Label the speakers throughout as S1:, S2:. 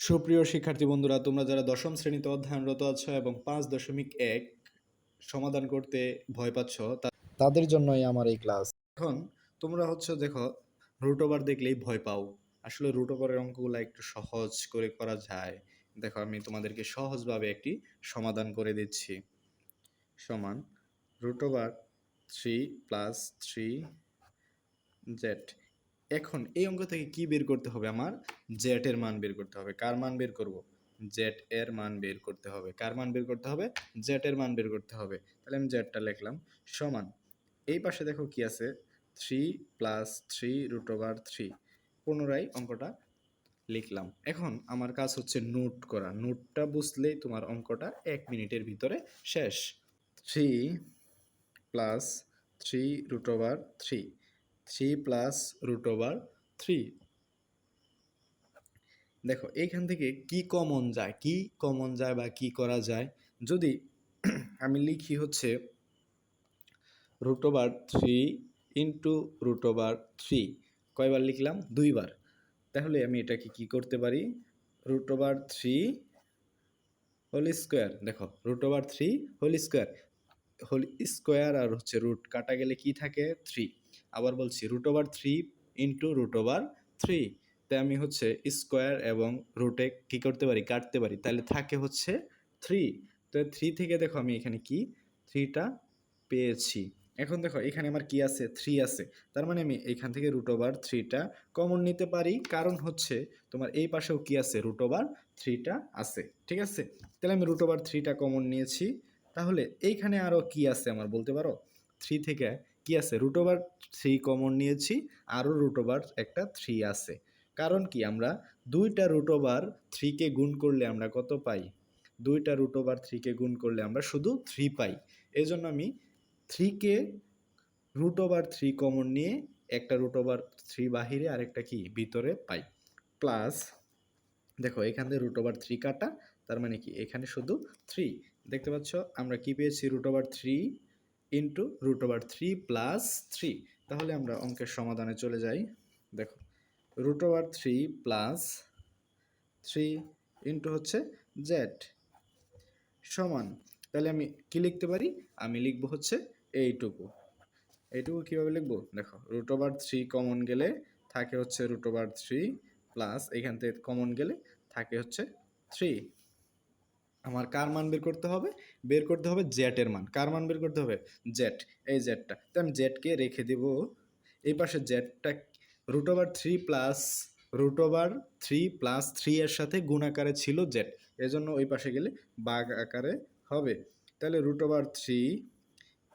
S1: সুপ্রিয় শিক্ষার্থী বন্ধুরা, তোমরা যারা দশম শ্রেণীতে অধ্যয়নরত আছো এবং পাঁচ দশমিক এক সমাধান করতে ভয় পাচ্ছ
S2: তাদের জন্যই আমার এই ক্লাস।
S1: এখন তোমরা হচ্ছে দেখো রুট ওভার দেখলেই ভয় পাও। আসলে রুট ওভারের অঙ্কগুলো একটু সহজ করে করা যায়। দেখো, আমি তোমাদেরকে সহজভাবে একটি সমাধান করে দিচ্ছি। সমান root over three plus three Z এখন এই অঙ্ক থেকে কি বের করতে হবে আমার? জেড এর মান বের করতে হবে। কার মান বের করব? জেড এর মান বের করতে হবে। কার মান বের করতে হবে? জেড এর মান বের করতে হবে। তাহলে আমি জেডটা লিখলাম। সমান। এই পাশে দেখো কি আছে? Three plus three root over three পুনরায় অঙ্কটা লিখলাম। এখন আমার কাজ হচ্ছে নোট করা। নোটটা বুঝলেই তোমার অঙ্কটা এক মিনিটের ভিতরে শেষ। Three plus three root over three three plus root over three দেখো, এইখান থেকে কি কমন যায়, কি কমন যায় বা কি করা যায়? যদি আমি লিখি হচ্ছে root over three into root over three কয়বার লিখলাম? দুইবার। তাহলে আমি এটাকে কি করতে পারি? Root over three whole square দেখো root over three whole square whole square আর হচ্ছে রুট কাটা গেলে কি থাকে? থ্রি আবার বলছি root over three into root over three তাই আমি হচ্ছে স্কোয়ার এবং রুটে কি করতে পারি? কাটতে পারি। তাহলে থাকে হচ্ছে থ্রি তো থ্রি থেকে দেখো আমি এখানে কি? থ্রিটা পেয়েছি। এখন দেখো এখানে আমার কি আছে? থ্রি আছে। তার মানে আমি এখান থেকে রুট ওভার থ্রিটা কমন নিতে পারি। কারণ হচ্ছে তোমার এই পাশেও কি আছে? রুট ওভার থ্রিটা আছে। ঠিক আছে? তাহলে আমি রুট ওভার থ্রিটা কমন নিয়েছি। তাহলে এইখানে আরও কি আছে আমার বলতে পারো? থ্রি থেকে কি আছে? রুট ওভার থ্রি কমন নিয়েছি, আরও রুট ওভার একটা থ্রি আছে। কারণ কি? আমরা দুইটা রুট ওভার থ্রিকে গুণ করলে আমরা কত পাই? দুইটা রুট ওভার থ্রিকে গুণ করলে আমরা শুধু থ্রি পাই। এই জন্য আমি থ্রিকে রুট ওভার থ্রি কমন নিয়ে একটা রুট ওভার থ্রি বাহিরে আরেকটা কি? ভিতরে পাই। প্লাস দেখো এখান থেকে রুট ওভার থ্রি কাটা, তার মানে কি? এখানে শুধু থ্রি দেখতে পাচ্ছ? আমরা কি পেয়েছি? Root over three into root over three plus three তাহলে আমরা অঙ্কের সমাধানে চলে যাই। দেখো root over three plus three into হচ্ছে জেড সমান, তাহলে আমি কি লিখতে পারি? আমি লিখব হচ্ছে এইটুকু। এইটুকু কীভাবে লিখব? দেখো রুট ওভার থ্রি কমন গেলে থাকে হচ্ছে রুট ওভার থ্রি প্লাস এখান থেকে কমন গেলে থাকে হচ্ছে থ্রি আমার কার মান বের করতে হবে? বের করতে হবে জেটের মান। কার মান বের করতে হবে? জেট এই জেটটা তো আমি জেটকে রেখে দেব। এই পাশে জেটটা root over three plus root over three plus three এর সাথে গুণ আকারে ছিল জেড এজন্য ওই পাশে গেলে বাঘ আকারে হবে। তাহলে root over three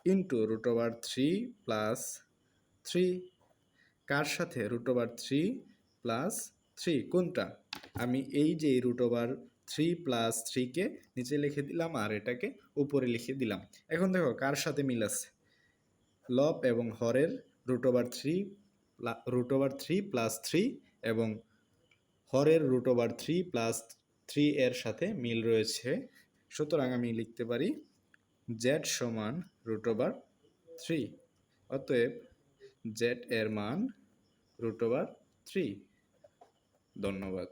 S1: into root over three plus three কার সাথে? Root over three plus three কোনটা? আমি এই যে রুট ওভার থ্রি প্লাস থ্রিকে নিচে লিখে দিলাম আর এটাকে উপরে লিখে দিলাম। এখন দেখো কার সাথে মিল আছে? লব এবং হরের root over three root over three plus three এবং হরের root over three plus three এর সাথে মিল রয়েছে। সুতরাং আমি লিখতে পারি জেড সমান রুট ওভার থ্রি অতএব জেড এর মান রুট ওভার থ্রি ধন্যবাদ।